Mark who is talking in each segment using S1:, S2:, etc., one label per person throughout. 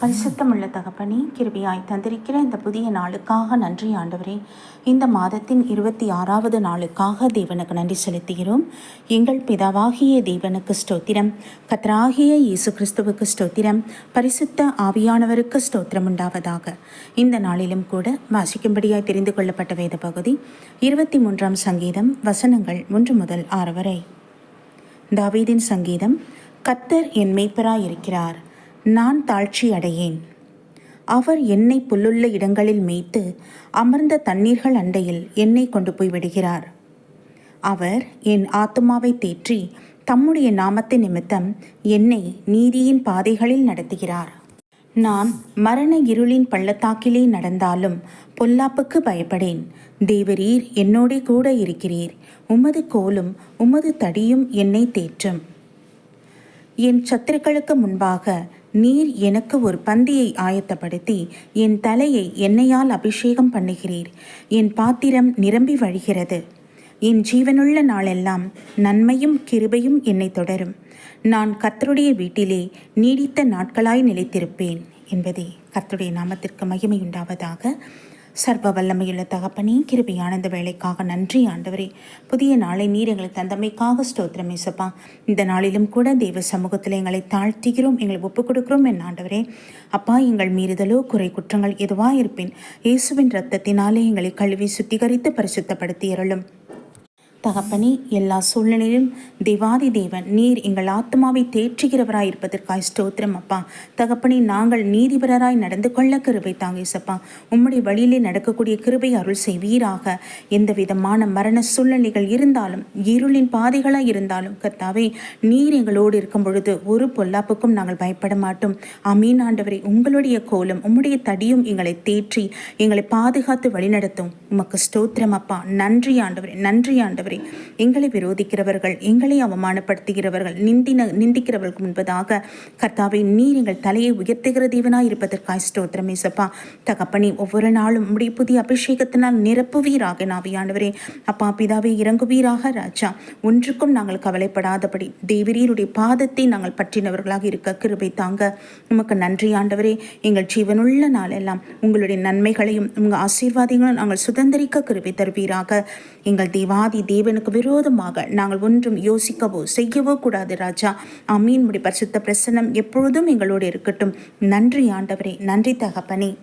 S1: பரிசுத்தமுள்ள தகப்பனே கிருபியாய் தந்திருக்கிற இந்த புதிய நாளுக்காக நன்றி ஆண்டவரே. இந்த மாதத்தின் இருபத்தி ஆறாவது நாளுக்காக தேவனுக்கு நன்றி செலுத்துகிறோம். எங்கள் பிதாவாகிய தேவனுக்கு ஸ்தோத்திரம். கத்ராகிய இயேசு கிறிஸ்துவுக்கு ஸ்தோத்திரம். பரிசுத்த ஆவியானவருக்கு ஸ்தோத்திரம் உண்டாவதாக இந்த நாளிலும் கூட வாசிக்கும்படியாய் தெரிந்து கொள்ளப்பட்ட வேத பகுதி இருபத்தி மூன்றாம் சங்கீதம் வசனங்கள் ஒன்று முதல் ஆறு வரை. தாவீதின் சங்கீதம் கத்தர் என் மேய்ப்பராயிருக்கிறார். இருக்கிறார் நான் தாழ்ச்சி அடையேன். அவர் என்னை புல்லுள்ள இடங்களில் மேய்த்து அமர்ந்த தண்ணீர்கள் அண்டையில் என்னை கொண்டு போய் விடுகிறார். அவர் என் ஆத்துமாவை தேற்றி தம்முடைய நாமத்தை நிமித்தம் என்னை நீதியின் பாதைகளில் நடத்துகிறார். நான் மரண இருளின் பள்ளத்தாக்கிலே நடந்தாலும் பொல்லாப்புக்கு பயப்படேன். தேவரீர் என்னோடே கூட இருக்கிறீர். உமது கோலும் உமது தடியும் என்னை தேற்றும். என் சத்துருக்களுக்கு முன்பாக நீர் எனக்கு ஒரு பந்தியை ஆயத்தப்படுத்தி என் தலையை எண்ணெயால் அபிஷேகம் பண்ணுகிறீர். என் பாத்திரம் நிரம்பி வழிகிறது. என் ஜீவனுள்ள நாளெல்லாம் நன்மையும் கிருபையும் என்னை தொடரும். நான் கத்தருடைய வீட்டிலே நீடித்த நாட்களாய் நிலைத்திருப்பேன் என்பதே கர்த்தருடைய நாமத்திற்கு மகிமை உண்டாவதாக சர்வ வல்லமையுள்ள தகப்பனே கிருபியான இந்த வேலைக்காக நன்றி ஆண்டவரே. புதிய நாளை நீர் எங்களுக்கு தந்தமைக்காக ஸ்தோத்திரம் இசப்பா இந்த நாளிலும் கூட தெய்வ சமூகத்தில் எங்களை தாழ்த்துகிறோம் எங்களை ஒப்புக் கொடுக்கிறோம் என் ஆண்டவரே. அப்பா எங்கள் மீறுதலோ குறை குற்றங்கள் எதுவா இருப்பேன் இயேசுவின் இரத்தத்தினாலே எங்களை கழுவி சுத்திகரித்து பரிசுத்தப்படுத்தி இருளும் தகப்பனே எல்லா சூழ்நிலையிலும் தேவாதி தேவன் நீர் எங்கள் ஆத்மாவை தேற்றுகிறவராய் இருப்பதற்காய் ஸ்தோத்திரம் அப்பா. தகப்பனே நாங்கள் நீதிபரராய் நடந்து கொள்ள கிருபை தாங்க இசப்பா உம்முடைய வழியிலே நடக்கக்கூடிய கிருபை அருள் செய்வீராக. எந்த விதமான மரண சூழ்நிலைகள் இருந்தாலும் இருளின் பாதைகளாய் இருந்தாலும் கர்த்தாவே நீர் எங்களோடு இருக்கும் பொழுது ஒரு பொல்லாப்புக்கும் நாங்கள் பயப்பட மாட்டோம். அமீன் ஆண்டவரை. உங்களுடைய கோலம் உம்முடைய தடியும் எங்களை தேற்றி எங்களை பாதுகாத்து வழிநடத்தும். உமக்கு ஸ்தோத்திரம் அப்பா. நன்றி ஆண்டவரே. நன்றி ஆண்டவரே. எங்களை விரோதிக்கிறவர்கள் எங்களை அவமானப்படுத்துகிறவர்கள் நிந்தின நிந்திக்கிறவர்களுக்கு முன்பதாக கர்த்தாவை நீர் எங்கள் தலையை உயர்த்துகிற தேவனாய் இருப்பதற்காய் ஸ்தோத்திரம் ஏசப்பா. தகப்பனி ஒவ்வொரு நாளும் உடைய புதிய அபிஷேகத்தினால் நிரப்புவீராக நாவியானவரே. அப்பா பிதாவை இறங்குவீராக ராஜா. ஒன்றுக்கும் நாங்கள் கவலைப்படாதபடி தேவரீருடைய பாதத்தை நாங்கள் பற்றினவர்களாக இருக்க கிருபை தாங்க. உமக்கு நன்றி ஆண்டவரே. எங்கள் ஜீவனுள்ள நாளெல்லாம் உங்களுடைய நன்மைகளையும் உங்கள் ஆசீர்வாதங்களும் நாங்கள் சுதந்திரிக்க கிருபை தருவீராக. எங்கள் தேவாதி தேவனுக்கு விரோதமாக நாங்கள் ஒன்றும் யோசிக்கவோ செய்யவோ கூடாது ராஜா. அமீன் முடி பரிசுத்த பிரசன்னம் எப்பொழுதும் எங்களோடு இருக்கட்டும். நன்றி ஆண்டவரே. நன்றி தகப்பனே.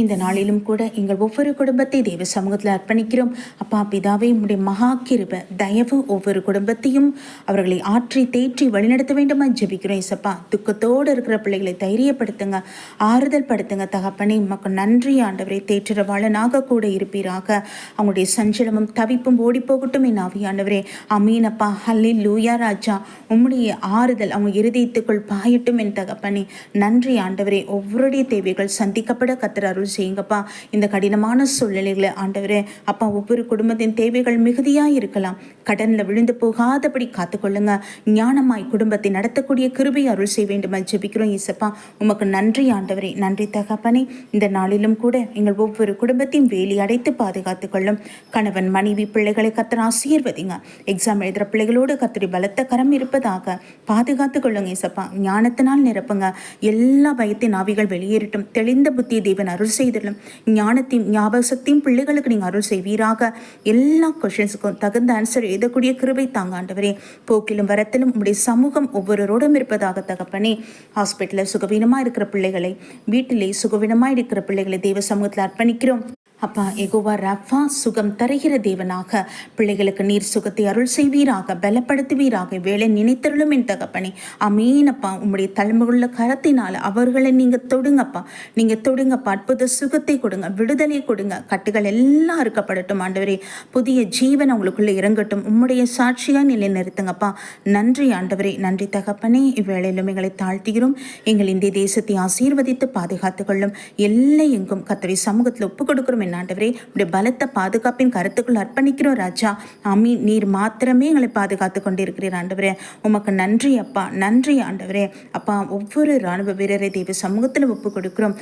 S1: இந்த நாளிலும் கூட எங்கள் ஒவ்வொரு குடும்பத்தை தெய்வ சமூகத்தில் அர்ப்பணிக்கிறோம். அப்பா பிதாவே உம்முடைய மகா கிருப தயவு ஒவ்வொரு குடும்பத்தையும் அவர்களை ஆற்றி தேற்றி வழிநடத்த வேண்டுமா ஜெபிக்கிறோம் இசப்பா துக்கத்தோடு இருக்கிற பிள்ளைகளை தைரியப்படுத்துங்க ஆறுதல் படுத்துங்க தகப்பனே உமக்கு நன்றி ஆண்டவரை தேற்றுறவாளனாக கூட இருப்பீராக. அவங்களுடைய சஞ்சலமும் தவிப்பும் ஓடி போகட்டும் என் ஆவியாண்டவரே அமீனப்பா ஹல்லி லூயா ராஜா. உம்முடைய ஆறுதல் அவங்க இருதயத்துக்குள் பாயட்டும் என் தகப்பனே. நன்றி ஆண்டவரே ஒவ்வொருடைய தேவைகள் சந்திக்கப்பட கத்துறாரு அருள் செய்யுங்கப்பா. இந்த கடினமான சூழ்நிலைகளை ஆண்டவரே அப்பா ஒவ்வொரு குடும்பத்தின் தேவைகள் மிகுதியாக இருக்கலாம். கடனில் விழுந்து போகாதபடி காத்துக்கொள்ளுங்க. ஞானமாய் குடும்பத்தை நடத்தக்கூடிய கிருபை அருள் செய்ய வேண்டுமா ஜெபிக்கிறோம் ஈசப்பா. உமக்கு நன்றி ஆண்டவரே. நன்றி தகப்பனே. இந்த நாளிலும் கூட எங்கள் ஒவ்வொரு குடும்பத்தையும் வேலி அடைத்து பாதுகாத்துக் கொள்ளும் கணவன் மனைவி பிள்ளைகளை கத்தர் ஆசீர்வதிங்க. எக்ஸாம் எழுதுகிற பிள்ளைகளோடு கத்தரி பலத்த கரம் இருப்பதாக பாதுகாத்துக் கொள்ளுங்க ஈசப்பா. ஞானத்தினால் நிரப்புங்க. எல்லா பயத்தின் ஆவிகள் வெளியேறட்டும். தெளிந்த புத்தி தேவன் அருள் செய்திடலும். ஞானத்தையும் ஞாபக சக்தியும் பிள்ளைகளுக்கு நீங்கள் அருள் செய்வீராக. எல்லா கொஷின்ஸுக்கும் தகுந்த ஆன்சர் எழுதக்கூடிய கிருபை தாங்க ஆண்டவரே. போக்கிலும் வரத்திலும் உங்களுடைய சமூகம் ஒவ்வொருவரோடும் இருப்பதாக தகப்பனே. ஹாஸ்பிட்டலில் சுகவீனமாக இருக்கிற பிள்ளைகளை வீட்டிலே சுகவீனமாக இருக்கிற பிள்ளைகளை தெய்வ சமூகத்தில் அர்ப்பணிக்கிறோம். அப்பா எகோவா ரஃபா சுகம் தருகிற தேவனாக பிள்ளைகளுக்கு நீர் சுகத்தை அருள் செய்வீராக பலப்படுத்துவீராக வேலை நினைத்தருளும் என் தகப்பனே. அமீனப்பா உம்முடைய தலைமுள்ள கரத்தினால் அவர்களை நீங்கள் தொடுங்கப்பா. நீங்கள் தொடுங்கப்பா. அற்புத சுகத்தை கொடுங்க. விடுதலை கொடுங்க. கட்டுகள் எல்லாம் அறுக்கப்படட்டும் ஆண்டவரே. புதிய ஜீவன் அவங்களுக்குள்ளே இறங்கட்டும். உம்முடைய சாட்சியாக நிலை நிறுத்துங்கப்பா நன்றி ஆண்டவரே. நன்றி தகப்பனே. இவ்வேளையிலும் எங்களை தாழ்த்துகிறோம். எங்கள் இந்திய தேசத்தை ஆசீர்வதித்து பாதுகாத்துக் கொள்ளும். எல்லை எங்கும் கத்தரை சமூகத்தில் ஒப்புக் கொடுக்கிறோம் என் ஆண்டவரே உடைய பலத்த பாதுகாப்பின் கருத்துக்குள் அர்ப்பணிக்கிறோம் ராஜா. அமீன் நீர் மாத்திரமே எங்களை பாதுகாத்து கொண்டிருக்கிறீர் ஆண்டவரே. உமக்கு நன்றி அப்பா. நன்றி ஆண்டவரே. அப்பா ஒவ்வொரு இராணுவ வீரரை தெய்வ சமூகத்தில் ஒப்பு கொடுக்கிறோம்.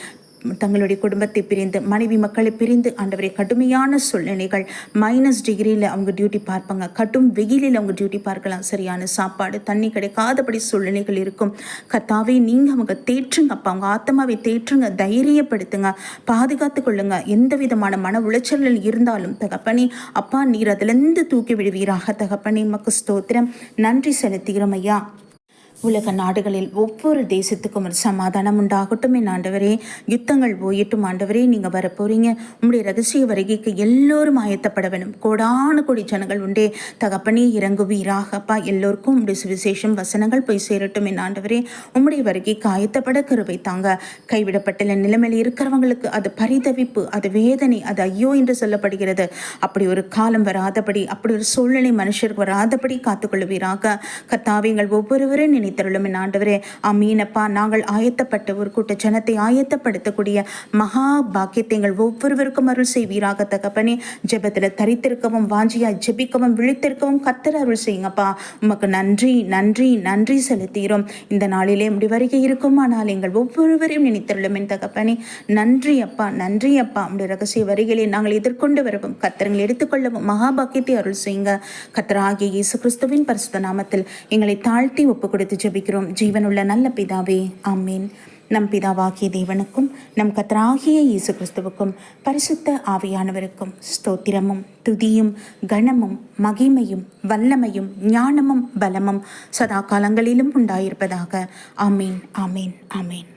S1: தங்களுடைய குடும்பத்தை பிரிந்து மனைவி மக்களை பிரிந்து ஆண்டவரை கடுமையான சூழ்நிலைகள். மைனஸ் டிகிரியில் அவங்க டியூட்டி பார்ப்பாங்க. கடும் வெயிலில் அவங்க டியூட்டி பார்க்கலாம். சரியான சாப்பாடு தண்ணி கிடைக்காதபடி சூழ்நிலைகள் இருக்கும். கத்தாவே நீங்கள் அவங்க தேற்றுங்க அப்பா. அவங்க ஆத்மாவை தேற்றுங்க தைரியப்படுத்துங்க. பாதுகாத்து கொள்ளுங்க. எந்த விதமான மன உளைச்சலில் இருந்தாலும் தகப்பனே அப்பா நீர் அதிலிருந்து தூக்கி விடுவீராக. தகப்பனே மக்கு ஸ்தோத்திரம். நன்றி செலுத்துகிறோம் ஐயா. உலக நாடுகளில் ஒவ்வொரு தேசத்துக்கும் ஒரு சமாதானம் உண்டாகட்டும் என் ஆண்டவரே. யுத்தங்கள் போயிட்டும் ஆண்டவரே. நீங்கள் வர போறீங்க உங்களுடைய ரகசிய வருகைக்கு எல்லோரும் ஆயத்தப்பட வேணும் கோடான கோடி ஜனங்கள் உண்டே. தகப்பனே இறங்குவீராக அப்பா. எல்லோருக்கும் உங்களுடைய சுவிசேஷம் வசனங்கள் போய் சேரட்டும் என் ஆண்டவரே. உங்களுடைய வருகைக்கு ஆயத்தப்பட கருவை தாங்க. கைவிடப்பட்ட நிலைமையில் இருக்கிறவங்களுக்கு அது பரிதவிப்பு அது வேதனை அது ஐயோ என்று சொல்லப்படுகிறது. அப்படி ஒரு காலம் வராதபடி அப்படி ஒரு சூழ்நிலை மனுஷருக்கு வராதபடி காத்துக்கொள்வீராக கத்தாவியங்கள் ஒவ்வொருவரும் நினைத்தருளும் என் ஆண்டவரே அமீனப்பா நாங்கள் ஆயத்தப்பட்ட ஒரு கூட்ட ஜனத்தை ஆயத்தப்படுத்தக்கூடிய மகா பாக்கியத்தை எங்கள் ஒவ்வொருவருக்கும் அருள் செய்வீராக தகப்பனே. ஜெபத்தில் தரித்திருக்கவும் வாஞ்சியாய் ஜெபிக்கவும் விழித்திருக்கவும் கத்தர் அருள் செய்யுங்கப்பா. உமக்கு நன்றி நன்றி நன்றி செலுத்துகிறோம். இந்த நாளிலே முடி வருகை இருக்குமானால் எங்கள் ஒவ்வொருவரையும் நினைத்தருளும் என் தகப்பனே. நன்றி அப்பா நன்றி அப்பா. உடைய ரகசிய வரிகளை நாங்கள் எதிர்கொண்டு வரவும். கத்திரங்களை எடுத்துக்கொள்ளவும் மகாபாக்கியத்தை அருள் செய்யுங்க. கத்தராகிய இயேசு கிறிஸ்துவின் பரிசுத்த நாமத்தில் எங்களை தாழ்த்தி ஒப்பு கொடுத்து ஜெபிக்கிறோம். ஜீவனுள்ள நல்ல பிதாவே ஆமீன். நம் பிதாவாகிய தேவனுக்கும் நம் கத்தராகிய இயேசு கிறிஸ்துவுக்கும் பரிசுத்த ஆவியானவருக்கும் ஸ்தோத்திரமும் துதியும் கணமும் மகிமையும் வல்லமையும் ஞானமும் பலமும் சதா காலங்களிலும் உண்டாயிருப்பதாக. ஆமீன் ஆமீன் ஆமீன்.